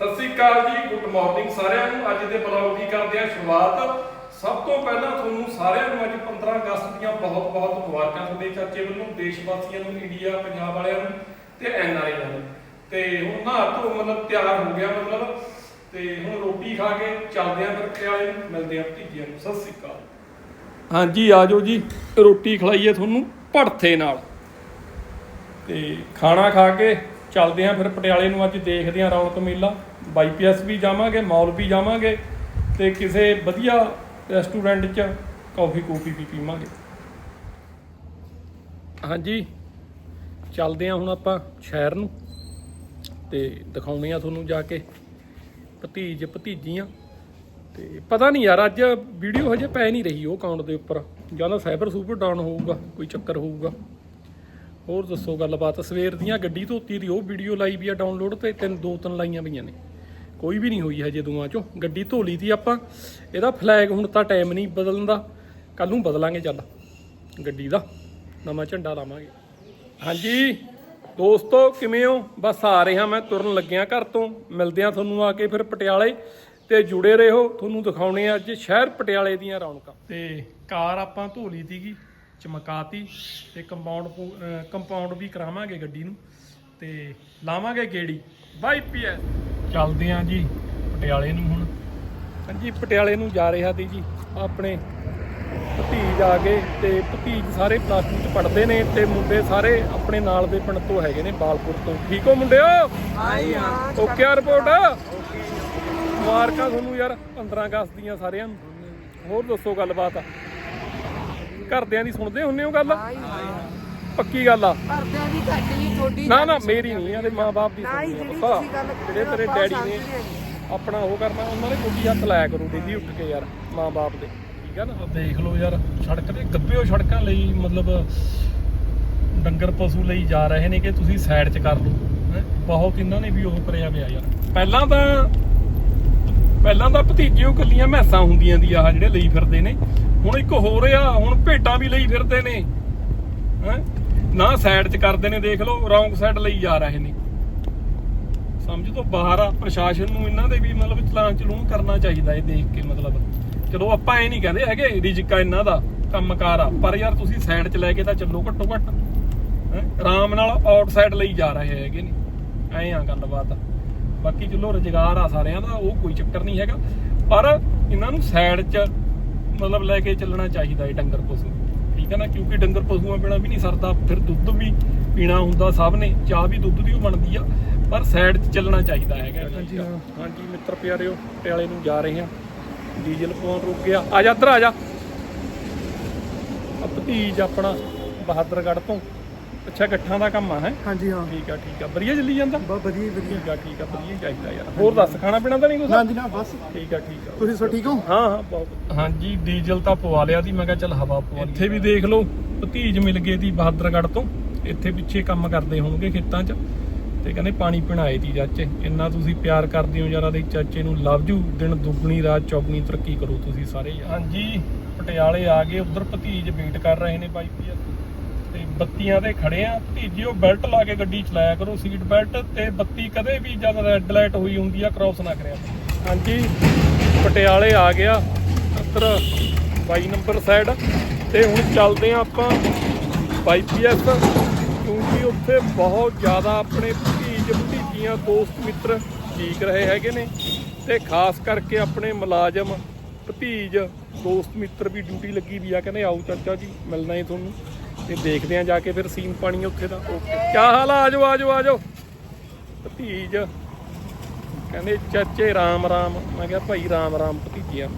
ਸਤਿ ਸ੍ਰੀ ਅਕਾਲ ਜੀ good morning ਸਾਰਿਆਂ ਨੂੰ। ਅੱਜ ਦੇ ਬਲੌਗ ਦੀ ਕਰਦੇ ਹਾਂ ਸ਼ੁਰੂਆਤ। ਸਭ ਤੋਂ ਪਹਿਲਾਂ ਤੁਹਾਨੂੰ ਸਾਰਿਆਂ ਨੂੰ ਅੱਜ 15 ਅਗਸਤ ਦੀਆਂ ਬਹੁਤ ਬਹੁਤ ਮੁਬਾਰਕਾਂ ਤੁਹਾਡੇ ਚਾਚੇ ਵੱਲੋਂ ਦੇਸ਼ ਵਾਸੀਆਂ ਨੂੰ, ਇੰਡੀਆ, ਪੰਜਾਬ ਵਾਲਿਆਂ ਨੂੰ ਤੇ ਐਨ ਨੂੰ। ਤੇ ਹੁਣ ਨਹਾ ਧੋ ਮਤਲਬ ਤਿਆਰ ਹੋ ਗਿਆ ਮਤਲਬ। ਤੇ ਹੁਣ ਰੋਟੀ ਖਾ ਕੇ ਚੱਲਦੇ ਆਂ ਫਿਰ ਪਟਿਆਲੇ ਨੂੰ। ਮਿਲਦੇ ਆਂ ਭਤੀਜਿਆਂ ਨੂੰ। ਸਤਿ ਸ੍ਰੀ ਅਕਾਲ। ਹਾਂਜੀ ਆਜੋ ਜੀ। ਰੋਟੀ ਖਲਾਈਏ ਤੁਹਾਨੂੰ ਭੜਥੇ ਨਾਲ। ਤੇ ਖਾਣਾ ਖਾ ਕੇ ਚੱਲਦੇ ਆਂ ਫਿਰ ਪਟਿਆਲੇ ਨੂੰ ਅੱਜ ਦੇਖਦੇ ਆਂ ਰੌਣਕ ਮੇਲਾ। ਬਾਈਪੀਐਸ ਵੀ ਜਾਵਾਂਗੇ, ਮਾਲ ਵੀ ਜਾਵਾਂਗੇ ਤੇ ਕਿਸੇ ਵਧੀਆ ਰੈਸਟੋਰੈਂਟ 'ਚ ਕਾਫੀ ਕੂਫੀ ਵੀ ਪੀਵਾਂਗੇ। ਹਾਂਜੀ, ਚੱਲਦੇ ਆਂ ਹੁਣ ਆਪਾਂ ਸ਼ਹਿਰ ਨੂੰ ਤੇ ਦਿਖਾਉਂਦੇ ਆ ਤੁਹਾਨੂੰ ਜਾ ਕੇ ਭਤੀਜ ਭਤੀਜੀਆਂ। ਤੇ ਪਤਾ ਨਹੀਂ ਯਾਰ, ਅੱਜ ਵੀਡੀਓ ਹਜੇ ਪੈ ਨਹੀਂ ਰਹੀ ਉਹ ਅਕਾਊਂਟ ਦੇ ਉੱਪਰ। ਜਾਂ ਤਾਂ ਸਾਈਬਰ ਸੁਪਰ ਡਾਊਨ ਹੋਊਗਾ, ਕੋਈ ਚੱਕਰ ਹੋਊਗਾ। ਹੋਰ ਦੱਸੋ ਗੱਲਬਾਤ। ਸਵੇਰ ਦੀਆਂ ਗੱਡੀ ਧੋਤੀ ਦੀ, ਉਹ ਵੀਡੀਓ ਲਾਈ ਵੀ ਆ ਡਾਊਨਲੋਡ ਤੇ ਤਿੰਨ ਦੋ ਤਿੰਨ ਲਾਈਆਂ ਪਈਆਂ ਨੇ। ਕੋਈ ਵੀ ਨਹੀਂ ਹੋਈ ਹਜੇ ਦੋਵਾਂ ਚੋਂ। ਗੱਡੀ ਧੋ ਲਈ ਤੀ ਆਪਾਂ। ਇਹਦਾ ਫਲੈਗ ਹੁਣ ਤਾਂ ਟਾਈਮ ਨਹੀਂ ਬਦਲਣ ਦਾ। ਕੱਲ ਨੂੰ ਬਦਲਾਂਗੇ ਚੱਲ। ਗੱਡੀ ਦਾ। ਨਵਾਂ ਝੰਡਾ ਲਾਵਾਂਗੇ। ਹਾਂਜੀ। ਦੋਸਤੋ, ਕਿਵੇਂ ਹੋ? ਬਸ ਆ ਰਿਹਾ ਮੈਂ। ਤੁਰਨ ਲੱਗਿਆ ਘਰ ਤੋਂ। ਮਿਲਦੇ ਆ ਤੁਹਾਨੂੰ ਆ ਕੇ ਫਿਰ ਪਟਿਆਲੇ। ਤੇ ਜੁੜੇ ਰਹੋ। ਤੁਹਾਨੂੰ ਦਿਖਾਉਣੇ ਆ ਅੱਜ ਸ਼ਹਿਰ ਪਟਿਆਲੇ ਦੀਆਂ ਰੌਣਕਾਂ। ਤੇ ਕਾਰ ਆਪਾਂ ਧੋ ਲਈ ਸੀਗੀ। ਚਮਕਾਤੀ ਤੇ ਕੰਪਾਊਂਡ ਕੰਪਾਊਂਡ ਵੀ ਕਰਾਵਾਂਗੇ ਗੱਡੀ ਨੂੰ ਤੇ ਲਾਵਾਂਗੇ ਗੇੜੀ। ਬਾਈ ਪੀਐਸ ਚੱਲਦੇ ਆਂ ਜੀ ਪਟਿਆਲੇ ਨੂੰ ਹੁਣ। ਹਾਂਜੀ ਪਟਿਆਲੇ ਨੂੰ ਜਾ ਰਿਹਾ ਸੀ ਜੀ। ਆਪਣੇ ਭਤੀਜ ਆ ਗਏ ਤੇ ਭਤੀਜ ਸਾਰੇ ਪਲੱਸ 2 ਚ ਪੜ੍ਹਦੇ ਨੇ ਤੇ ਮੁੰਡੇ ਸਾਰੇ ਆਪਣੇ ਨਾਲ ਦੇ ਪਿੰਡ ਤੋਂ ਹੈਗੇ ਨੇ ਬਾਲਪੁਰ ਤੋਂ। ਠੀਕ ਹੋ ਮੁੰਡਿਓ? ਆਈ ਹਾਂ ਓਕੇ ਆ ਰਿਪੋਰਟ ਮੁਬਾਰਕਾਂ ਤੁਹਾਨੂੰ ਯਾਰ 15 ਅਗਸਤ ਦੀਆਂ ਸਾਰਿਆਂ ਨੂੰ। ਹੋਰ ਦੱਸੋ ਗੱਲਬਾਤ? ਘਰਦਿਆਂ ਦੀ ਸੁਣਦੇ ਹੁੰਨੇ ਹੋ ਗੱਲ? ਪੱਕੀ ਗੱਲ ਆ। ਘਰਦਿਆਂ ਦੀ ਘੱਟ ਨਹੀਂ ਛੋਟੀ ਨਾ ਨਾ ਮੇਰੀ ਨਹੀਂ ਆ ਤੇ ਮਾਂ-ਬਾਪ ਦੀ ਨਾ ਹੀ ਜਿਹੜੀ ਪਤਾ ਤੁਸੀਂ ਗੱਲ ਜਿਹੜੇ ਤੇਰੇ ਡੈਡੀ ਨੇ ਹਾਂ ਆਪਣਾ ਉਹ ਕਰਨਾ ਉਹਨਾਂ ਨੇ ਕੁੱਟੀ ਹੱਥ ਲਾਇਆ ਕਰੂ ਡੇਲੀ ਉੱਠ ਕੇ ਯਾਰ ਮਾਂ-ਬਾਪ ਦੇ। ਠੀਕ ਆ ਨਾ? ਦੇਖ ਲਓ ਯਾਰ ਸੜਕ ਤੇ ਗੱਬਿਓ ਸੜਕਾਂ ਲਈ ਮਤਲਬ ਡੰਗਰ ਪਸ਼ੂ ਲਈ ਜਾ ਰਹੇ ਨੇ ਕਿ ਤੁਸੀਂ ਸਾਈਡ 'ਚ ਕਰ ਲਓ। ਹੈਂ। ਬਹੁਤ ਇਹਨਾਂ ਨੇ ਵੀ ਉਹ ਕਰਿਆ ਪਿਆ ਯਾਰ। ਪਹਿਲਾਂ ਤਾਂ ਪਹਿਲਾਂ ਤਾਂ ਭਤੀਜਿਓ ਕੱਲੀਆਂ ਮੈਸਾਂ ਹੁੰਦੀਆਂ ਦੀ ਆਹ ਜਿਹੜੇ ਲਈ ਫਿਰਦੇ ਨੇ। ਹੁਣ ਇੱਕ ਹੋ ਰਿਹਾ ਹੁਣ ਭੇਟਾਂ ਵੀ ਲਈ ਫਿਰਦੇ ਨੇ। ਹੈਂ? ਨਾ ਸਾਈਡ 'ਚ ਕਰਦੇ ਨੇ, ਦੇਖ ਲਓ, ਰੌਂਗ ਸਾਈਡ ਲਈ ਜਾ ਰਹੇ ਨੇ। ਸਮਝ ਤੋਂ ਬਾਹਰ ਆ, ਪ੍ਰਸ਼ਾਸਨ ਨੂੰ ਇਹਨਾਂ ਦੇ ਵੀ ਮਤਲਬ ਚਲਾਨ ਚਲੂਨ ਕਰਨਾ ਚਾਹੀਦਾ ਇਹ ਦੇਖ ਕੇ ਮਤਲਬ। ਚਲੋ ਆਪਾਂ ਇਹ ਨਹੀਂ ਕਹਿੰਦੇ ਹੈਗੇ ਰਿਜਕਾ ਇਹਨਾਂ ਦਾ, ਕੰਮਕਾਰ ਆ। ਪਰ ਯਾਰ ਤੁਸੀਂ ਸਾਈਡ 'ਚ ਲੈ ਕੇ ਤਾਂ ਚੱਲੋ ਘੱਟੋ ਘੱਟ। ਹੈਂ? ਆਰਾਮ ਨਾਲ ਆਊਟਸਾਈਡ ਲਈ ਜਾ ਰਹੇ ਹੈਗੇ ਨੇ। ਐਂ ਆ ਗੱਲਬਾਤ। ਬਾਕੀ ਚਲੋ ਰੁਜ਼ਗਾਰ ਆ ਸਾਰਿਆਂ ਦਾ, ਉਹ ਕੋਈ ਚੱਕਰ ਨਹੀਂ ਹੈਗਾ। ਪਰ ਇਹਨਾਂ ਨੂੰ ਸਾਈਡ 'ਚ ਮਤਲਬ ਲੈ ਕੇ ਚੱਲਣਾ ਚਾਹੀਦਾ ਇਹ ਡੰਗਰ ਪਸ਼ੂ। ਠੀਕ ਹੈ ਨਾ? ਕਿਉਂਕਿ ਡੰਗਰ ਪਸ਼ੂਆਂ ਬਿਨਾ ਵੀ ਨਹੀਂ ਸਰਦਾ। ਫਿਰ ਦੁੱਧ ਵੀ ਪੀਣਾ ਹੁੰਦਾ ਸਭ ਨੇ। ਚਾਹ ਵੀ ਦੁੱਧ ਦੀ ਓ ਬਣਦੀ ਆ। ਪਰ ਸਾਈਡ 'ਚ ਚੱਲਣਾ ਚਾਹੀਦਾ ਹੈਗਾ। ਹਾਂਜੀ ਹਾਂ। ਹਾਂਜੀ ਮਿੱਤਰ ਪਿਆਰਿਓ ਪਟਿਆਲੇ ਨੂੰ ਜਾ ਰਹੇ ਹਾਂ। ਡੀਜ਼ਲ ਪਵਾਉਣ ਰੁਕ ਗਿਆ। ਆ ਜਾ ਇੱਧਰ ਆ ਜਾ। ਆ ਭਤੀਜ ਆਪਣਾ ਬਹਾਦਰਗੜ੍ਹ ਤੋਂ ਅੱਛਾ ਗੱਠਾਂ ਦਾ ਕੰਮ ਆ ਹੈ? ਹਾਂਜੀ ਹਾਂ। ਠੀਕ ਆ ਠੀਕ ਆ। ਵਧੀਆ ਚੱਲੀ ਜਾਂਦਾ? ਬਹੁਤ ਵਧੀਆ ਵਧੀਆ। ਠੀਕ ਆ ਠੀਕ ਆ ਵਧੀਆ ਚਾਹੀਦਾ ਯਾਰ। ਹੋਰ ਦੱਸ ਖਾਣਾ ਪੀਣਾ ਤਾਂ ਨਹੀਂ ਕੁਛ? ਹਾਂਜੀ ਨਾ ਬਸ। ਠੀਕ ਆ ਠੀਕ ਆ। ਤੁਸੀਂ ਸੋ ਠੀਕ ਹੋ? ਹਾਂ ਹਾਂ ਬਹੁਤ ਹਾਂਜੀ ਡੀਜ਼ਲ ਤਾਂ ਪਵਾ ਲਿਆ ਦੀ ਮੈਂ ਕਿਹਾ ਚੱਲ ਹਵਾ ਪਵਾ ਇੱਥੇ ਵੀ ਦੇਖ ਲਓ ਭਤੀਜ ਮਿਲ ਗਏ ਦੀ ਬਹਾਦਰਗੜ੍ਹ ਤੋਂ। ਇੱਥੇ ਪਿੱਛੇ ਕੰਮ ਕਰਦੇ ਹੋਣਗੇ ਖੇਤਾਂ 'ਚ। ਤੇ ਕਹਿੰਦੇ ਪਾਣੀ ਪੀਣਾਏ ਦੀ ਚਾਚੇ। ਇੰਨਾ ਤੁਸੀਂ ਪਿਆਰ ਕਰਦੇ ਹੋ ਯਾਰਾਂ ਦੇ ਚਾਚੇ ਨੂੰ ਲਵ ਯੂ। ਦਿਨ ਦੁੱਗਣੀ ਰਾਤ ਚੌਗਣੀ ਤਰੱਕੀ ਕਰੋ ਤੁਸੀਂ ਸਾਰੇ ਯਾਰ। ਹਾਂਜੀ ਪਟਿਆਲੇ ਆ ਗਏ। ਉਧਰ ਭਤੀਜ ਵੇਟ ਕਰ ਰਹੇ ਨੇ ਬਾਈ ਪੀਐਸ ਤੇ ਬੱਤੀਆਂ ਤੇ ਖੜੇ ਆ, ਭਤੀਜਿਓ ਬੈਲਟ ਲਾ ਕੇ ਗੱਡੀ ਚਲਾਇਆ ਕਰੋ ਸੀਟ ਬੈਲਟ ਤੇ ਬੱਤੀ ਕਦੇ ਵੀ ਜਦ ਰੈੱਡ ਲਾਈਟ ਹੋਈ ਹੁੰਦੀ ਆ ਕ੍ਰਾਸ ਨਾ ਕਰਿਆ ਹਾਂਜੀ, ਪਟਿਆਲੇ ਆ ਗਿਆ ਇੱਧਰ 22 ਨੰਬਰ ਸਾਈਡ ਤੇ ਹੁਣ ਚੱਲਦੇ ਆ ਆਪਾਂ ਬਾਈਪੀਐਸ ਕਿਉਂਕਿ ਉੱਥੇ ਬਹੁਤ ਜ਼ਿਆਦਾ ਆਪਣੇ ਭਤੀਜ ਭਤੀਜੀਆਂ, ਦੋਸਤ ਮਿੱਤਰ ਠੀਕ ਰਹੇ ਹੈਗੇ ਨੇ। ਤੇ ਖਾਸ ਕਰਕੇ ਆਪਣੇ ਮੁਲਾਜ਼ਮ, ਭਤੀਜ, ਦੋਸਤ ਮਿੱਤਰ ਵੀ ਡਿਊਟੀ ਲੱਗੀ ਵੀ ਆ, ਕਹਿੰਦੇ ਆਓ ਚਾਚਾ ਜੀ, ਮਿਲਣਾ ਹੈ ਤੁਹਾਨੂੰ। ਤੇ ਦੇਖਦੇ ਆ ਜਾ ਕੇ ਫਿਰ ਸੀਨ ਪਾਣੀ ਉੱਥੇ ਦਾ। ਓਕੇ ਕੀ ਹਾਲ ਆ? ਆਜੋ ਆਜੋ ਆਜੋ। ਭਤੀਜ। ਕਹਿੰਦੇ ਚਾਚੇ ਰਾਮ ਰਾਮ। ਮੈਂ ਕਿਹਾ ਭਾਈ ਰਾਮ ਰਾਮ ਭਤੀਜਿਆਂ।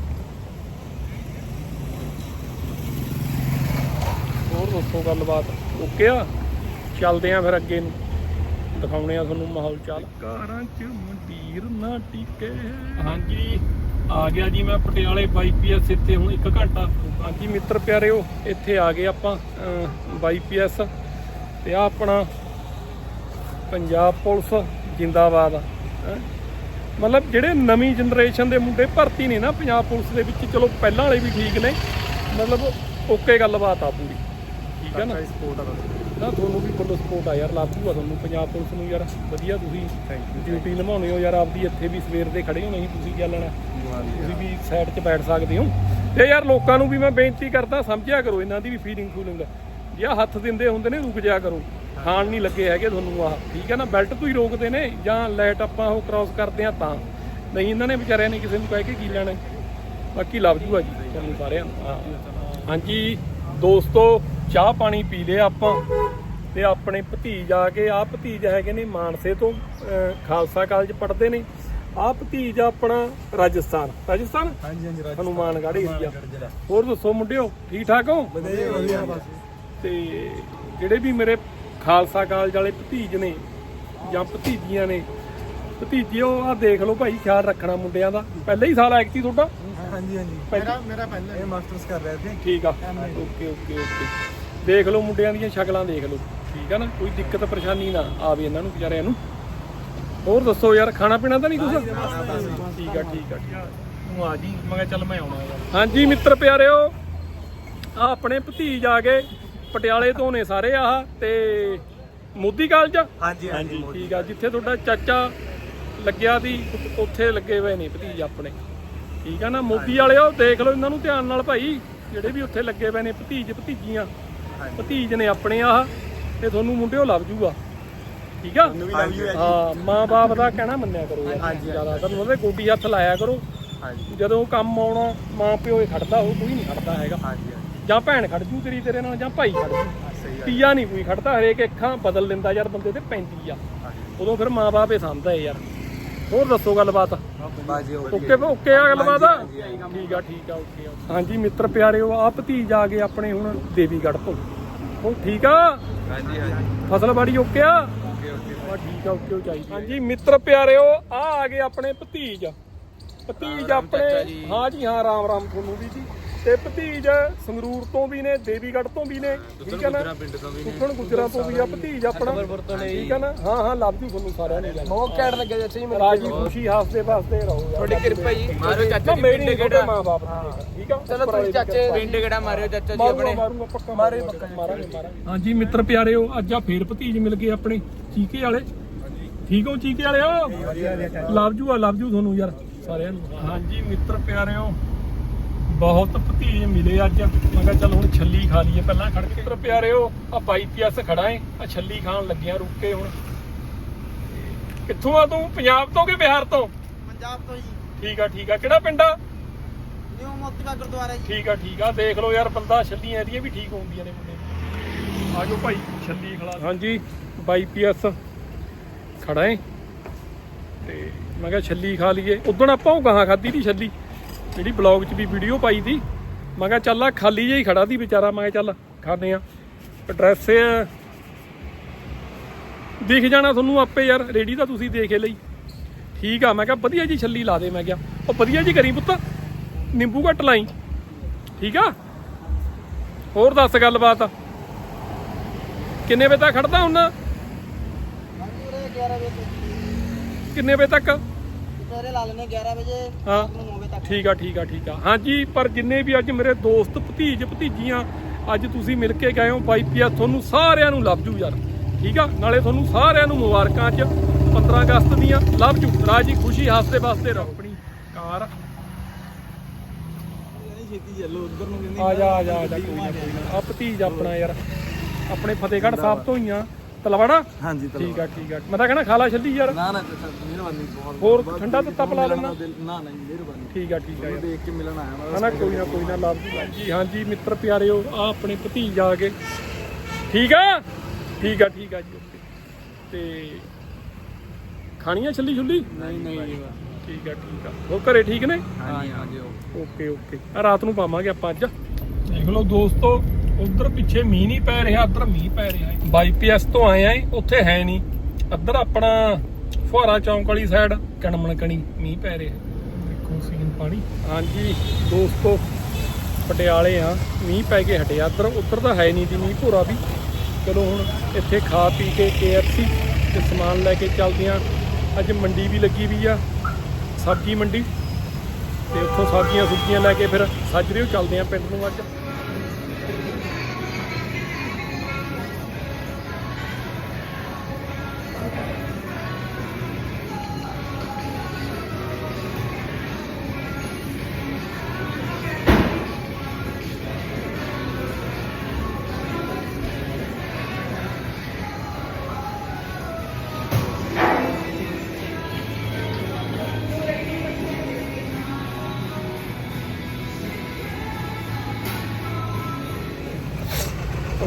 ਹੋਰ ਦੱਸੋ ਗੱਲਬਾਤ? ਓਕੇ ਆ? ਚੱਲਦੇ ਆ ਫਿਰ ਅੱਗੇ ਨੂੰ। ਦਿਖਾਉਣੇ ਆ ਤੁਹਾਨੂੰ ਮਾਹੌਲ ਚਾਲ। ਕਾਰਾਂ 'ਚ ਮੰਡੀਰ ਨਾ ਟਿਕੇ। ਹਾਂਜੀ। ਆ ਗਿਆ ਜੀ ਮੈਂ ਪਟਿਆਲੇ ਬਾਈਪੀਐਸ ਇੱਥੇ ਹੁਣ 1 ਘੰਟਾ ਹਾਂਜੀ ਮਿੱਤਰ ਪਿਆਰਿਓ ਇੱਥੇ ਆ ਗਏ ਆਪਾਂ ਬਾਈਪੀਐਸ ਤੇ ਆ ਆਪਣਾ ਪੰਜਾਬ ਪੁਲਿਸ ਜਿੰਦਾਬਾਦ ਹੈਂ। ਮਤਲਬ ਜਿਹੜੇ ਨਵੀਂ ਜਨਰੇਸ਼ਨ ਦੇ ਮੁੰਡੇ ਭਰਤੀ ਨੇ ਨਾ ਪੰਜਾਬ ਪੁਲਿਸ ਦੇ ਵਿੱਚ ਚਲੋ ਪਹਿਲਾਂ ਵਾਲੇ ਵੀ ਠੀਕ ਨੇ ਮਤਲਬ ਓਕੇ ਗੱਲਬਾਤ ਆ ਪੂਰੀ। ਠੀਕ ਹੈ ਨਾ? ਨਾ ਤੁਹਾਨੂੰ ਵੀ ਫੁੱਲ ਸਪੋਰਟ ਆ ਯਾਰ ਲੱਭ ਜੂਗਾ ਤੁਹਾਨੂੰ ਪੰਜਾਬ ਪੁਲਿਸ ਨੂੰ ਯਾਰ ਵਧੀਆ ਤੁਸੀਂ ਡਿਊਟੀ ਨਿਭਾਉਂਦੇ ਹੋ ਯਾਰ ਆਪਦੀ ਇੱਥੇ ਵੀ ਸਵੇਰ ਦੇ ਖੜੇ ਹੋ ਨਹੀਂ ਤੁਸੀਂ ਕੀ ਲੈਣਾ। ਤੁਸੀਂ ਵੀ ਸਾਈਡ 'ਚ ਬੈਠ ਸਕਦੇ ਹੋ। ਤੇ ਯਾਰ ਲੋਕਾਂ ਨੂੰ ਵੀ ਮੈਂ ਬੇਨਤੀ ਕਰਦਾ, ਸਮਝਿਆ ਕਰੋ, ਇਹਨਾਂ ਦੀ ਵੀ ਫੀਲਿੰਗ ਫੂਲਿੰਗ ਜੇ ਹੱਥ ਦਿੰਦੇ ਹੁੰਦੇ ਨੇ, ਰੁਕ ਜਾ ਕਰੋ। ਖਾਣ ਨਹੀਂ ਲੱਗੇ ਹੈਗੇ ਤੁਹਾਨੂੰ ਆਹ, ਠੀਕ ਹੈ ਨਾ? ਬੈਲਟ ਤੋਂ ਹੀ ਰੋਕਦੇ ਨੇ ਜਾਂ ਲਾਈਟ ਆਪਾਂ ਉਹ ਕ੍ਰਾਸ ਕਰਦੇ ਆ ਤਾਂ। ਨਹੀਂ, ਇਹਨਾਂ ਨੇ ਵਿਚਾਰਿਆਂ ਨੇ ਕਿਸੇ ਨੂੰ ਕਹਿ ਕੇ ਕੀ ਲੈਣਾ ਬਾਕੀ ਲੱਭ ਜੂਗਾ ਜੀ ਤੁਹਾਨੂੰ ਸਾਰਿਆਂ ਨੂੰ ਹਾਂਜੀ, ਦੋਸਤੋ, ਚਾਹ ਪਾਣੀ ਪੀ ਲਿਆ ਆਪਾਂ। ਤੇ ਆਪਣੇ ਭਤੀਜ ਆ ਕੇ ਆ ਭਤੀਜ ਹੈਗੇ ਨੇ ਮਾਨਸੇ ਤੋਂ ਖਾਲਸਾ ਕਾਲਜ ਪੜ੍ਹਦੇ ਨੇ। ਆ ਭਤੀਜ ਆਪਣਾ ਰਾਜਸਥਾਨ। ਰਾਜਸਥਾਨ? ਹਾਂਜੀ ਹਾਂਜੀ ਰਾਜ ਹਨੂਮਾਨਗੜ੍ਹ ਏਰੀਆ ਹੋਰ ਦੱਸੋ ਮੁੰਡਿਓ ਠੀਕ ਠਾਕ ਹੋ? ਵਧੀਆ ਵਧੀਆ। ਬਸ ਤੇ ਜਿਹੜੇ ਵੀ ਮੇਰੇ ਖਾਲਸਾ ਕਾਲਜ ਵਾਲੇ ਭਤੀਜ ਨੇ ਜਾਂ ਭਤੀਜੀਆਂ ਨੇ ਭਤੀਜਿਓ ਆ ਦੇਖ ਲਓ ਭਾਈ ਖਿਆਲ ਰੱਖਣਾ ਮੁੰਡਿਆਂ ਦਾ। ਪਹਿਲਾ ਹੀ ਸਾਲ ਐਕਟੀ ਤੁਹਾਡਾ? ਹਾਂਜੀ ਹਾਂਜੀ। ਮੇਰਾ- ਮੇਰਾ ਪਹਿਲਾਂ। ਇਹ ਮਾਸਟਰਸ ਕਰ ਰਹੇ ਸੀ। ਠੀਕ ਆ। Okay okay okay. ਦੇਖ ਲਓ ਮੁੰਡਿਆਂ ਦੀਆਂ ਸ਼ਕਲਾਂ ਦੇਖ ਲਓ। ਠੀਕ ਆ ਨਾ? ਕੋਈ ਦਿੱਕਤ ਪਰੇਸ਼ਾਨੀ ਨਾ ਆਵੇ ਇਹਨਾਂ ਨੂੰ ਵਿਚਾਰਿਆਂ ਨੂੰ। ਹੋਰ ਦੱਸੋ ਯਾਰ ਖਾਣਾ ਪੀਣਾ ਤਾਂ ਨਹੀਂ ਕੁਝ ਠੀਕ ਆ ਠੀਕ ਆ ਠੀਕ ਆ। ਤੂੰ ਆ ਜੀ ਮੈਂ ਕਿਹਾ ਚੱਲ ਮੈਂ ਆਉਣਾ ਯਾਰ ਹਾਂਜੀ ਮਿੱਤਰ ਪਿਆਰਿਓ ਆ ਆਪਣੇ ਭਤੀਜ ਆ ਗਏ ਪਟਿਆਲੇ ਤੋਂ ਨੇ ਸਾਰੇ ਆਹ ਤੇ ਮੋਦੀ ਕਾਲਜ ਹਾਂਜੀ ਹਾਂਜੀ ਠੀਕ ਆ। ਜਿੱਥੇ ਤੁਹਾਡਾ ਚਾਚਾ ਲੱਗਿਆ ਸੀ ਉੱਥੇ ਲੱਗੇ ਹੋਏ ਨੇ ਭਤੀਜ ਆਪਣੇ। ਠੀਕ ਆ ਨਾ ਮੋਦੀ ਵਾਲਿਓ ਦੇਖ ਲਓ ਇਹਨਾਂ ਨੂੰ ਧਿਆਨ ਨਾਲ ਭਾਈ ਜਿਹੜੇ ਵੀ ਉੱਥੇ ਲੱਗੇ ਹੋਏ ਨੇ ਭਤੀਜ ਭਤੀਜੀਆਂ। ਭਤੀਜ ਨੇ ਆਪਣੇ ਆਹ ਤੇ ਤੁਹਾਨੂੰ ਮੁੰਡਿਓ ਲੱਭ ਜੂਗਾ। ਠੀਕ ਆ? ਹਾਂ ਮਾਂ-ਬਾਪ ਦਾ ਕਹਿਣਾ ਮੰਨਿਆ ਕਰੋ ਯਾਰ ਹਾਂਜੀ, ਜ਼ਿਆਦਾ ਤੁਹਾਨੂੰ ਉਹਦੇ ਗੋਡੀ ਹੱਥ ਲਾਇਆ ਕਰੋ। ਹਾਂਜੀ। ਜਦੋਂ ਕੰਮ ਆਉਣਾ ਮਾਂ ਪਿਓ ਹੀ ਖੜਦਾ ਉਹ ਕੋਈ ਨਹੀਂ ਖੜਦਾ ਹੈਗਾ। ਹਾਂਜੀ ਜਾਂ ਭੈਣ ਖੜ ਜੂ ਤੇਰੀ ਤੇਰੇ ਨਾਲ ਜਾਂ ਭਾਈ ਖੜ ਜੂ। ਸਹੀ ਗੱਲ ਤੀਆ ਨਹੀਂ ਕੋਈ ਖੜਦਾ ਹਰੇਕ ਅੱਖਾਂ ਬਦਲ ਲੈਂਦਾ ਯਾਰ ਬੰਦੇ ਤੇ ਪੈਂਦੀ ਆ। ਉਦੋਂ ਫਿਰ ਮਾਂ-ਬਾਪ ਹੀ ਸਮਝਦਾ ਹੈ ਯਾਰ। ਹੋਰ ਦੱਸੋ ਗੱਲਬਾਤ? ਬਾਜੀ ਓਕੇ ਓਕੇ ਆ ਗੱਲਬਾਤ? ਠੀਕ ਆ ਠੀਕ ਆ ਓਕੇ ਆ ਹਾਂਜੀ ਮਿੱਤਰ ਪਿਆਰਿਓ ਆ ਭਤੀਜ ਆ ਗਏ ਆਪਣੇ ਹੁਣ ਦੇਵੀਗੜ੍ਹ ਤੋਂ। ਹੁਣ ਠੀਕ ਆ? ਹਾਂਜੀ ਹਾਂਜੀ। ਫਸਲਬਾੜੀ ਓਕੇ ਆ? ਠੀਕ ਆ ਚਾਹੀਦੀ ਹਾਂਜੀ ਮਿੱਤਰ ਪਿਆਰਿਓ ਆ ਆ ਗਏ ਆਪਣੇ ਭਤੀਜ। ਭਤੀਜ ਆਪਣੇ ਹਾਂ ਜੀ ਹਾਂ ਰਾਮ ਰਾਮ ਤੁਹਾਨੂੰ ਵੀ ਜੀ। ਤੇ ਭਤੀਜ ਸੰਗਰੂਰ ਤੋਂ ਵੀ ਨੇ ਦੇਵੀਗੜ੍ਹ ਤੋਂ ਵੀ ਨੇ ਠੀਕ ਹੈ ਨਾ? ਪਿੰਡ ਕੁੱਕਣ ਗੁਜਰਾਂ ਤੋਂ ਵੀ ਆ ਭਤੀਜ ਆਪਣਾ। ਠੀਕ ਹੈ ਨਾ? ਹਾਂ ਹਾਂ ਲੱਭ ਜੂ ਤੁਹਾਨੂੰ ਸਾਰਿਆਂ ਨੂੰ। ਬਹੁਤ ਘੈਂਟ ਲੱਗਿਆ ਜੱਸੇ ਜੀ ਰਾਜੀ ਖੁਸ਼ੀ ਹੱਸਦੇ ਵਸਦੇ ਰਹੋ ਯਾਰ। ਤੁਹਾਡੀ ਕਿਰਪਾ ਜੀ। ਮਾਰੋ ਚਾਚਾ ਮੇਰੀ ਤੁਹਾਡੇ ਮਾਂ-ਬਾਪ ਦੀ, ਠੀਕ ਆ ਚਲੋ ਤੁਸੀਂ ਚਾਚੇ ਪਿੰਡ ਕਿਹੜਾ ਮਾਰਿਓ ਚਾਚਾ ਜੀ ਆਪਣੇ। ਮਾਰੂੰਗਾ ਪੱਕਾ ਮਾਰੇ। ਪੱਕਾ ਮਾਰਾਂਗੇ ਮਾਰਾਂਗੇ ਹਾਂਜੀ ਮਿੱਤਰ ਪਿਆਰਿਓ ਅੱਜ ਆ ਫੇਰ ਭਤੀਜ ਮਿਲ ਗਏ ਆਪਣੇ ਚੀਕੇ ਵਾਲੇ। ਠੀਕ ਹੋ ਚੀਕੇ ਵਾਲਿਓ? ਲਵ ਜੂ ਆ ਲਵ ਜੂ ਤੁਹਾਨੂੰ ਯਾਰ ਸਾਰਿਆਂ ਨੂੰ। ਹਾਂਜੀ ਮਿੱਤਰ ਪਿਆਰਿਓ। ਬਹੁਤ ਭਤੀਜ ਮਿਲੇ ਅੱਜ। ਮੈਂ ਕਿਹਾ ਚੱਲ ਹੁਣ ਛੱਲੀ ਖਾ ਲਈਏ ਪਹਿਲਾਂ ਖੜ ਕੇ। ਮਿੱਤਰ ਪਿਆਰਿਓ ਆ ਬਾਈ ਪੀਐਸ ਖੜਾ ਏ। ਆ ਛੱਲੀ ਖਾਣ ਲੱਗਿਆ ਰੁੱਕ ਕੇ ਹੁਣ। ਕਿੱਥੋਂ ਆ ਤੂੰ? ਪੰਜਾਬ ਤੋਂ ਕਿ ਬਿਹਾਰ ਤੋਂ? ਪੰਜਾਬ ਤੋਂ ਜੀ। ਠੀਕ ਆ ਠੀਕ ਆ। ਕਿਹੜਾ ਪਿੰਡ ਆ? ਨਿਊ ਮੋਤੀਬਾ ਗੁਰਦੁਆਰਾ ਜੀ। ਠੀਕ ਆ ਠੀਕ ਆ। ਦੇਖ ਲਓ ਯਾਰ ਬੰਦਾ ਛੱਲੀਆਂ ਇਹਦੀਆਂ ਵੀ ਠੀਕ ਹੁੰਦੀਆਂ ਨੇ ਮੁੰਡੇ ਆਜੋ ਭਾਈ ਛੱਲੀ ਖਲਾ ਹਾਂਜੀ। ਬਾਈ ਪੀਐਸ ਖੜਾ ਏ। ਤੇ ਮੈਂ ਕਿਹਾ ਛੱਲੀ ਖਾ ਲਈਏ। ਉਦੋਂ ਆਪਾਂ ਉਹ ਗਾਹਾਂ ਖਾਦੀ ਦੀ ਛੱਲੀ? ਜਿਹੜੀ ਬਲੌਗ 'ਚ ਵੀ ਵੀਡੀਓ ਪਾਈ ਦੀ ਮੈਂ ਕਿਹਾ ਚੱਲ ਆ ਖਾਲੀ ਜਿਹਾ ਹੀ ਖੜਾ ਦੀ ਵਿਚਾਰਾ ਮੈਂ ਕਿਹਾ ਚੱਲ ਖਾਣੇ ਆ। ਐਡਰੈਸ ਦਿਖ ਜਾਣਾ ਤੁਹਾਨੂੰ ਆਪੇ ਯਾਰ ਰੇੜੀ ਤਾਂ ਤੁਸੀਂ ਦੇਖੇ ਲਈ। ਠੀਕ ਆ ਮੈਂ ਕਿਹਾ ਵਧੀਆ ਜੀ ਛੱਲੀ ਲਾ ਦੇ ਮੈਂ ਕਿਹਾ। ਉਹ ਵਧੀਆ ਜੀ ਕਰੀ ਪੁੱਤ ਨਿੰਬੂ ਘੱਟ ਲਾਈ। ਠੀਕ ਆ? ਹੋਰ ਦੱਸ ਗੱਲਬਾਤ। ਕਿੰਨੇ ਵਜੇ ਤੱਕ ਖੜਦਾ ਹੁੰਨਾ ਹਾਂਜੀ ਉਰੇ 11 ਵਜੇ ਕਿੰਨੇ ਵਜੇ ਤੱਕ? ਦੁਪਹਿਰੇ ਲਾ ਲੈਣੇ 11 ਵਜੇ। ਹਾਂ। ਨੂੰ 9 ਵਜੇ ਤੱਕ। ਠੀਕ ਆ ਠੀਕ ਆ ਠੀਕ ਆ। ਹਾਂਜੀ ਪਰ ਜਿੰਨੇ ਵੀ ਅੱਜ ਮੇਰੇ ਦੋਸਤ ਭਤੀਜ ਭਤੀਜੀਆਂ ਅੱਜ ਤੁਸੀਂ ਮਿਲ ਕੇ ਗਏ ਹੋ ਬਾਈ ਪੀਆ ਤੁਹਾਨੂੰ ਸਾਰਿਆਂ ਨੂੰ ਲੱਭ ਜੂ ਯਾਰ। ਠੀਕ ਆ? ਨਾਲੇ ਤੁਹਾਨੂੰ ਸਾਰਿਆਂ ਨੂੰ ਮੁਬਾਰਕਾਂ ਅੱਜ 15 ਅਗਸਤ ਦੀਆਂ। ਲੱਭ ਜੂ। ਰਾਜੀ ਖੁਸ਼ੀ ਹਾਸਤੇ ਵਾਸਤੇ ਰਹੋ ਆਪਣੀ ਕਾਰ। ਛੇਤੀ ਚੱਲੋ ਉਧਰ ਨੂੰ ਕਹਿੰਦੇ ਆ ਜਾ ਆ ਜਾ ਆ ਜਾ ਕੋਈ ਨਾ ਕੋਈ ਨਾ। ਆ ਭਤੀਜ ਆਪਣਾ ਯਾਰ। ਆਪਣੇ ਫਤਿਹਗੜ੍ਹ ਸਾਹਿਬ ਤੋਂ ਹੀ ਆ। ਤਲਵਾੜਾ ਹਾਂਜੀ ਠੀਕ ਆ ਠੀਕ ਆ। ਮੈਂ ਤਾਂ ਕਹਿਣਾ ਖਾਲਾ ਛੱਲੀ ਯਾਰ। ਨਾ ਨਾ ਮਿਹਰਬਾਨੀ ਬਹੁਤ। ਹੋਰ ਠੰਡਾ ਤੱਤਾ ਪਿਲਾ ਲੈਣਾ ਨਾ ਨਾ ਜੀ, ਮਿਹਰਬਾਨੀ। ਠੀਕ ਆ ਠੀਕ ਆ ਯਾਰ। ਦੇਖ ਕੇ ਮਿਲਣ ਆਇਆ ਮੈਂ ਹਾਂ ਨਾ ਕੋਈ ਨਾ ਕੋਈ ਨਾ ਲੱਭ ਜੀ ਹਾਂਜੀ ਮਿੱਤਰ ਪਿਆਰਿਓ ਆ ਆਪਣੇ ਭਤੀਜ ਆ ਗਏ। ਠੀਕ ਆ? ਠੀਕ ਆ ਠੀਕ ਆ ਜੀ ਓਕੇ। ਤੇ ਖਾਣੀ ਆ ਛੱਲੀ ਛੁੱਲੀ? ਨਹੀਂ ਨਹੀਂ ਠੀਕ ਆ ਠੀਕ ਆ। ਹੋਰ ਘਰੇ ਠੀਕ ਨੇ? ਹਾਂਜੀ ਹਾਂਜੀ ਓਕੇ ਓਕੇ। ਆ ਰਾਤ ਨੂੰ ਪਾਵਾਂਗੇ ਆਪਾਂ ਅੱਜ। ਦੇਖ ਲਓ ਦੋਸਤੋ ਉਧਰ ਪਿੱਛੇ ਮੀਂਹ ਨਹੀਂ ਪੈ ਰਿਹਾ ਇੱਧਰ ਮੀਂਹ ਪੈ ਰਿਹਾ ਹੈ। ਬਾਈਪੀਐਸ ਤੋਂ ਆਏ ਆਂ ਉੱਥੇ ਹੈ ਨਹੀਂ। ਇੱਧਰ ਆਪਣਾ ਫੁਹਾਰਾ ਚੌਂਕ ਵਾਲੀ ਸਾਈਡ ਕਣਮਣ ਕਣੀ ਮੀਂਹ ਪੈ ਰਿਹਾ ਦੇਖੋ ਸੀਨ ਪਾਣੀ। ਹਾਂਜੀ ਦੋਸਤੋ ਪਟਿਆਲੇ ਆ। ਮੀਂਹ ਪੈ ਕੇ ਹਟਿਆ। ਇੱਧਰ ਉੱਧਰ ਤਾਂ ਹੈ ਨਹੀਂ ਦੀ ਮੀਂਹ ਭੋਰਾ ਵੀ। ਚਲੋ ਹੁਣ ਇੱਥੇ ਖਾ ਪੀ ਕੇ KFC ਤੇ ਸਮਾਨ ਲੈ ਕੇ ਚੱਲਦੇ ਆ। ਅੱਜ ਮੰਡੀ ਵੀ ਲੱਗੀ ਵੀ ਆ ਸਬਜ਼ੀ ਮੰਡੀ। ਤੇ ਉੱਥੋਂ ਸਬਜ਼ੀਆਂ ਸੁਬਜ਼ੀਆਂ ਲੈ ਕੇ ਫਿਰ ਸਾਜਰੇ ਚੱਲਦੇ ਆ ਪਿੰਡ ਨੂੰ ਅੱਜ।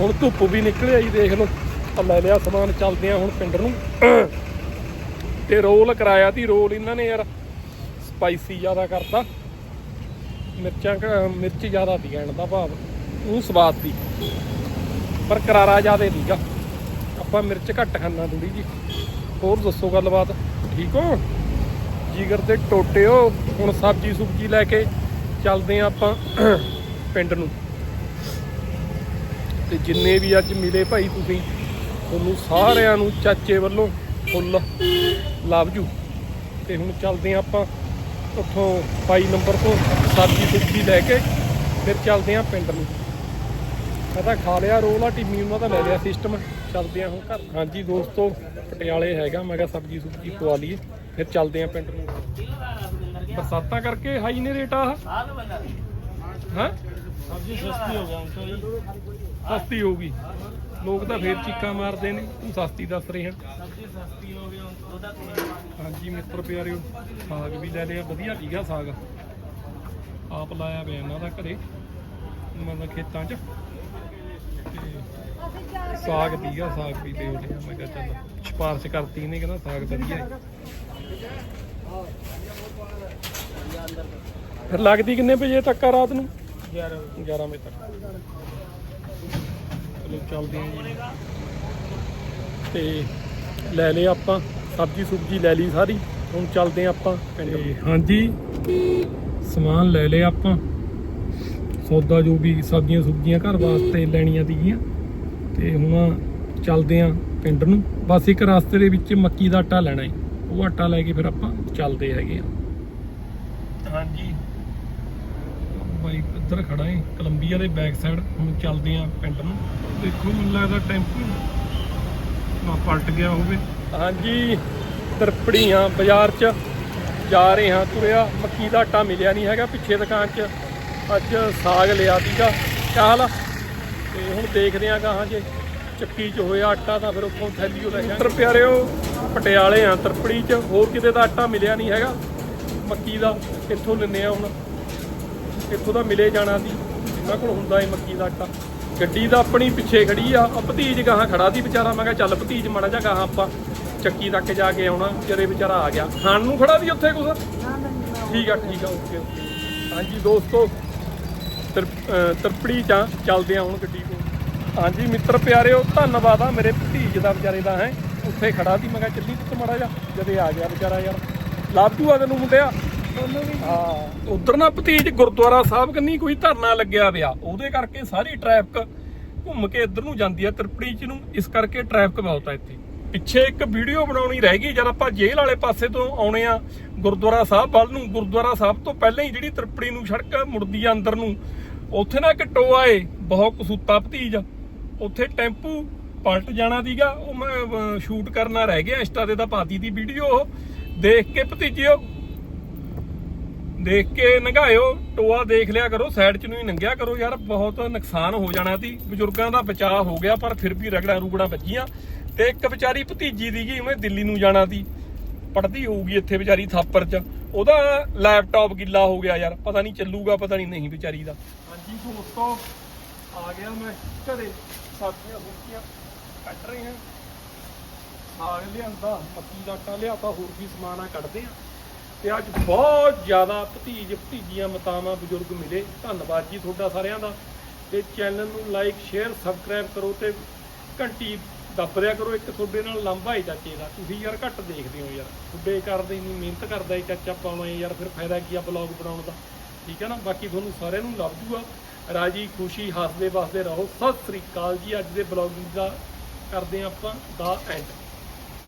ਹੁਣ ਧੁੱਪ ਵੀ ਨਿਕਲ ਆਈ ਦੇਖ ਲਓ। ਆ ਲੈ ਲਿਆ ਸਮਾਨ, ਚੱਲਦੇ ਆ ਹੁਣ ਪਿੰਡ ਨੂੰ। ਤੇ ਰੋਲ ਕਰਾਇਆ ਤੀ, ਰੋਲ ਇਹਨਾਂ ਨੇ ਯਾਰ। ਸਪਾਈਸੀ ਜ਼ਿਆਦਾ ਕਰਤਾ। ਮਿਰਚਾਂ ਘ- ਮਿਰਚ ਜ਼ਿਆਦਾ ਦੀ ਕਹਿਣ ਦਾ ਭਾਵ। ਉਹ ਸਵਾਦ ਦੀ ਪਰ ਕਰਾਰਾ ਜ਼ਿਆਦਾ ਨਹੀਂਗਾ ਆਪਾਂ ਮਿਰਚ ਘੱਟ ਖਾਣਾ ਥੋੜੀ ਜੀ। ਹੋਰ ਦੱਸੋ ਗੱਲਬਾਤ? ਠੀਕ ਹੋ? ਜੀਗਰ ਦੇ ਟੋਟੇ ਹੋ। ਹੁਣ ਸਬਜੀ ਸੁਬਜੀ ਲੈ ਕੇ ਚੱਲਦੇ ਆ ਆਪਾਂ ਪਿੰਡ ਨੂੰ। ਤੇ ਜਿੰਨੇ ਵੀ ਅੱਜ ਮਿਲੇ ਭਾਈ ਤੁਸੀਂ ਤੁਹਾਨੂੰ ਸਾਰਿਆਂ ਨੂੰ ਚਾਚੇ ਵੱਲੋਂ ਫੁੱਲ ਲਵ ਜੂ। ਤੇ ਹੁਣ ਚੱਲਦੇ ਆ ਆਪਾਂ ਉੱਥੋਂ 22 ਨੰਬਰ ਤੋਂ ਸਬਜੀ ਸੁਬਜੀ ਲੈ ਕੇ ਫਿਰ ਚੱਲਦੇ ਆ ਪਿੰਡ ਨੂੰ। ਮੈਂ ਤਾਂ ਖਾ ਲਿਆ ਰੋਲ ਆ ਟਿੰਮੀ ਉਹਨਾਂ ਦਾ ਲੈ ਲਿਆ ਸਿਸਟਮ ਚੱਲਦੇ ਆ ਹੁਣ ਘਰ। ਹਾਂਜੀ ਦੋਸਤੋ ਪਟਿਆਲੇ ਹੈਗਾ ਮੈਂ ਕਿਹਾ ਸਬਜੀ ਸੁਬਜੀ ਪਵਾ ਲਈਏ ਫਿਰ ਚੱਲਦੇ ਆ ਪਿੰਡ ਨੂੰ। ਬਰਸਾਤਾਂ ਕਰਕੇ ਹਾਈ ਨੇ ਰੇਟ ਆ ਹਾਂ? ਸਬਜ਼ੀ ਸਸਤੀ ਹੋ ਗਿਆ ਅੰਕਲ ਜੀ। ਸਸਤੀ ਹੋਊਗੀ। ਲੋਕ ਤਾਂ ਫੇਰ ਚੀਕਾਂ ਮਾਰਦੇ ਨੇ ਤੂੰ ਸਸਤੀ ਦੱਸ ਰਹੇ ਸਬਜ਼ੀ ਸਸਤੀ ਹੋ ਗਈ ਉਹਦਾ ਹਾਂਜੀ ਮਿੱਤਰ ਪਿਆਰਿਓ ਸਾਗ ਵੀ ਲੈ ਲਿਆ ਵਧੀਆ ਸੀਗਾ ਸਾਗ। ਆਪ ਲਾਇਆ ਪਿਆ ਇਹਨਾਂ ਦਾ ਘਰੇ ਮਤਲਬ ਖੇਤਾਂ 'ਚ। ਤੇ ਸਾਗ ਦੀਗਾ ਸਾਗ ਵੀ ਦੇ ਲਿਆ ਮੈਂ ਕਿਹਾ ਚੱਲ ਸਿਫਾਰਿਸ਼ ਕਰਤੀ ਇਹਨੇ ਕਹਿੰਦਾ ਸਾਗ ਵਧੀਆ ਹੈ। ਫਿਰ ਲੱਗਦੀ ਕਿੰਨੇ ਵਜੇ ਤੱਕ ਆ ਰਾਤ ਨੂੰ? 11 11 ਵਜੇ ਤੱਕ। ਚਲੋ ਚੱਲਦੇ ਹਾਂ ਜੀ ਤੇ ਲੈ ਲਿਆ ਆਪਾਂ, ਸਬਜੀ ਸੁਬਜੀ ਲੈ ਲਈ ਸਾਰੀ, ਹੁਣ ਚੱਲਦੇ ਹਾਂ ਆਪਾਂ ਪਿੰਡ। ਹਾਂਜੀ, ਸਮਾਨ ਲੈ ਲਿਆ ਆਪਾਂ। ਸੌਦਾ ਜੋ ਵੀ ਸਬਜ਼ੀਆਂ ਸੁਬਜ਼ੀਆਂ ਘਰ ਵਾਸਤੇ ਲੈਣੀਆਂ ਸੀਗੀਆਂ। ਤੇ ਹੁਣ ਚੱਲਦੇ ਹਾਂ ਪਿੰਡ ਨੂੰ। ਬਸ ਇੱਕ ਰਸਤੇ ਦੇ ਵਿੱਚ ਮੱਕੀ ਦਾ ਆਟਾ ਲੈਣਾ ਹੈ। ਉਹ ਆਟਾ ਲੈ ਕੇ ਫਿਰ ਆਪਾਂ ਚੱਲਦੇ ਹੈਗੇ ਆ ਹਾਂਜੀ ਬਾਈ ਇੱਧਰ ਖੜਾ ਹੈ ਕੋਲੰਬੀਆ ਦੇ ਬੈਕ ਸਾਈਡ ਹੁਣ ਚੱਲਦੇ ਆਂ ਪਿੰਡ ਨੂੰ। ਦੇਖੋ ਮੈਨੂੰ ਲੱਗਦਾ ਟੈਂਪੂ ਨਾ ਪਲਟ ਗਿਆ ਹੋਵੇ ਹਾਂਜੀ ਤਰਪੜੀਆਂ ਬਾਜ਼ਾਰ 'ਚ ਜਾ ਰਹੇ ਹਾਂ ਤੁਰਿਆ। ਮੱਕੀ ਦਾ ਆਟਾ ਮਿਲਿਆ ਨਹੀਂ ਹੈਗਾ ਪਿੱਛੇ ਦੁਕਾਨ 'ਚ। ਅੱਜ ਸਾਗ ਲਿਆ ਸੀਗਾ ਕਿਆ ਹਾਲ ਆ ਤੇ ਹੁਣ ਦੇਖਦੇ ਆਂ ਗਾਹਾਂ ਜੇ ਚੱਕੀ 'ਚ ਹੋਇਆ ਆਟਾ ਤਾਂ ਫਿਰ ਉੱਥੋਂ ਥੈਲੀਓ ਲੈ ਜਾਾਂਗੇ ਪਿਆਰਿਓ ਪਟਿਆਲੇ ਆ ਤਰਪੜੀ 'ਚ ਹੋਰ ਕਿਤੇ ਦਾ ਆਟਾ ਮਿਲਿਆ ਨਹੀਂ ਹੈਗਾ। ਮੱਕੀ ਦਾ ਕਿੱਥੋਂ ਲੈਂਦੇ ਆ ਹੁਣ? ਇੱਥੋਂ ਦਾ ਮਿਲੇ ਜਾਣਾ ਸੀ ਇਹਨਾਂ ਕੋਲ ਹੁੰਦਾ ਏ ਮੱਕੀ ਦਾ ਆਟਾ। ਗੱਡੀ ਤਾਂ ਆਪਣੀ ਪਿੱਛੇ ਖੜੀ ਆ ਆ ਭਤੀਜ ਗਾਹਾਂ ਖੜਾ ਸੀ ਵਿਚਾਰਾ, ਮੈਂ ਕਿਹਾ ਚੱਲ ਭਤੀਜ ਮਾੜਾ ਜਿਹਾ ਗਾਹਾਂ ਆਪਾਂ ਚੱਕੀ ਤੱਕ ਜਾ ਕੇ ਆਉਣਾ ਜਰੇ ਵਿਚਾਰਾ ਆ ਗਿਆ। ਖਾਣ ਨੂੰ ਖੜਾ ਸੀ ਉੱਥੇ ਕੁਛ? ਠੀਕ ਆ ਠੀਕ ਆ, ਓਕੇ ਓਕੇ। ਹਾਂਜੀ ਦੋਸਤੋ, ਤਰ, ਅਹ, ਤਰਪੜੀ ਜਾਂ ਚੱਲਦੇ ਆ ਹੁਣ ਗੱਡੀ ਕੋਲ। ਹਾਂਜੀ ਮਿੱਤਰ ਪਿਆਰਿਓ, ਧੰਨਵਾਦ ਆ ਮੇਰੇ ਭਤੀਜ ਦਾ ਵਿਚਾਰੇ ਦਾ, ਹੈ। ਉੱਥੇ ਖੜਾ ਸੀ, ਮੈਂ ਕਿਹਾ ਚੱਲੀ ਤੂੰ ਮਾੜਾ ਜਿਹਾ, ਜਦੇ ਆ ਗਿਆ ਵਿਚਾਰਾ ਯਾਰ। ਲੱਭ ਆ ਤੈਨੂੰ ਮੁੰਡਿਆ। ਹਾਂ। ਉਧਰ ਨਾ ਭਤੀਜ ਗੁਰਦੁਆਰਾ ਸਾਹਿਬ ਕੰਨੀ ਕੋਈ ਧਰਨਾ ਲੱਗਿਆ ਪਿਆ ਉਹਦੇ ਕਰਕੇ ਸਾਰੀ ਟ੍ਰੈਫਿਕ ਘੁੰਮ ਕੇ ਇੱਧਰ ਨੂੰ ਜਾਂਦੀ ਆ ਤਰਪੜੀ ਚ ਨੂੰ, ਇਸ ਕਰਕੇ ਟ੍ਰੈਫਿਕ ਬਹੁਤ ਆ ਇੱਥੇ। ਪਿੱਛੇ ਇੱਕ ਵੀਡੀਓ ਬਣਾਉਣੀ ਰਹਿ ਗਈ, ਜਦ ਆਪਾਂ ਜੇਲ੍ਹ ਵਾਲੇ ਪਾਸੇ ਤੋਂ ਆਉਣੇ ਆ, ਗੁਰਦੁਆਰਾ ਸਾਹਿਬ ਵੱਲ ਨੂੰ, ਗੁਰਦੁਆਰਾ ਸਾਹਿਬ ਤੋਂ ਪਹਿਲਾਂ ਹੀ ਜਿਹੜੀ ਤਰਪੜੀ ਨੂੰ ਸੜਕ ਮੁੜਦੀ ਆ ਅੰਦਰ ਨੂੰ, ਉੱਥੇ ਨਾ ਇੱਕ ਟੋਆ ਏ, ਬਹੁਤ ਕਸੂਤਾ ਭਤੀਜ। ਉੱਥੇ ਟੈਂਪੂ ਪਲਟ ਜਾਣਾ ਸੀਗਾ, ਉਹ ਮੈਂ ਸ਼ੂਟ ਕਰਨਾ ਰਹਿ ਗਿਆ, ਇੰਸਟਾ ਤੇ ਤਾਂ ਪਾਤੀ ਦੀ ਵੀਡੀਓ ਦੇਖ ਕੇ ਭਤੀਜਿਓ ਦੇਖ ਕੇ ਨੰਗਾਇਓ, ਟੋਆ ਦੇਖ ਲਿਆ ਕਰੋ ਸਾਈਡ ਚ ਨੂੰ ਹੀ ਨੰਗਿਆ ਕਰੋ ਯਾਰ, ਬਹੁਤ ਨੁਕਸਾਨ ਹੋ ਜਾਣਾ ਸੀ। ਬਜ਼ੁਰਗਾਂ ਦਾ ਬਚਾਅ ਹੋ ਗਿਆ, ਪਰ ਫਿਰ ਵੀ ਰਗੜਾ ਰੁਗੜਾ ਵੱਜੀਆਂ। ਤੇ ਇੱਕ ਵਿਚਾਰੀ ਭਤੀਜੀ ਦੀਗੀ ਉਹਨੇ ਦਿੱਲੀ ਨੂੰ ਜਾਣਾ ਸੀ। ਪੜਦੀ ਹੋਊਗੀ ਇੱਥੇ ਵਿਚਾਰੀ ਥਾਪਰ ਚ। ਉਹਦਾ ਲੈਪਟਾਪ ਗਿੱਲਾ ਹੋ ਗਿਆ ਯਾਰ, ਪਤਾ ਨਹੀਂ ਚੱਲੂਗਾ, ਪਤਾ ਨਹੀਂ ਨਹੀਂ ਵਿਚਾਰੀ ਦਾ। ਹਾਂਜੀ ਦੋਸਤੋ ਆ ਗਿਆ ਮੈਂ ਘਰੇ। ਸਬਜ਼ੀਆਂ ਸੁਬਜ਼ੀਆਂ ਕੱਟ ਰਹੇ ਹਾਂ। ਸਾਗ ਲਿਆਂਦਾ, ਮੱਕੀ ਦਾ ਆਟਾ ਲਿਆਤਾ, ਹੋਰ ਵੀ ਸਮਾਨ ਆ, ਕੱਢਦੇ ਆ ਤੇ ਅੱਜ ਬਹੁਤ ਜ਼ਿਆਦਾ ਭਤੀਜ ਭਤੀਜੀਆਂ ਮਤਾਵਾਂ ਬਜ਼ੁਰਗ ਮਿਲੇ। ਧੰਨਵਾਦ ਜੀ ਤੁਹਾਡਾ ਸਾਰਿਆਂ ਦਾ। ਤੇ ਚੈਨਲ ਨੂੰ ਲਾਈਕ ਸ਼ੇਅਰ ਸਬਸਕ੍ਰਾਈਬ ਕਰੋ ਤੇ ਘੰਟੀ ਦੱਬ ਦਿਆ ਕਰੋ। ਇੱਕ ਤੁਹਾਡੇ ਨਾਲ ਲੰਬਾ ਹੈ ਚਾਚੇ ਦਾ। ਤੁਸੀਂ ਯਾਰ ਘੱਟ ਦੇਖਦੇ ਹੋ ਯਾਰ। ਤੁਹਾਡੇ ਕਰਦੇ ਨਹੀਂ ਮਿਹਨਤ ਕਰਦਾ ਹੈ ਚਾਚਾ ਪਾਉਣਾ ਯਾਰ, ਫਿਰ ਫਾਇਦਾ ਕੀ ਆ ਬਲੌਗ ਬਣਾਉਣ ਦਾ? ਠੀਕ ਹੈ ਨਾ? ਬਾਕੀ ਤੁਹਾਨੂੰ ਸਾਰਿਆਂ ਨੂੰ ਲੱਭ ਜੂਗਾ। ਰਾਜੀ, ਖੁਸ਼ੀ ਹੱਸਦੇ ਵਸਦੇ ਰਹੋ। ਸਤਿ ਸ੍ਰੀ ਅਕਾਲ ਜੀ। ਅੱਜ ਦੇ ਬਲੌਗਿੰਗ ਦਾ ਕਰਦੇ ਹਾਂ ਆਪਾਂ ਦਾ ਐਂਡ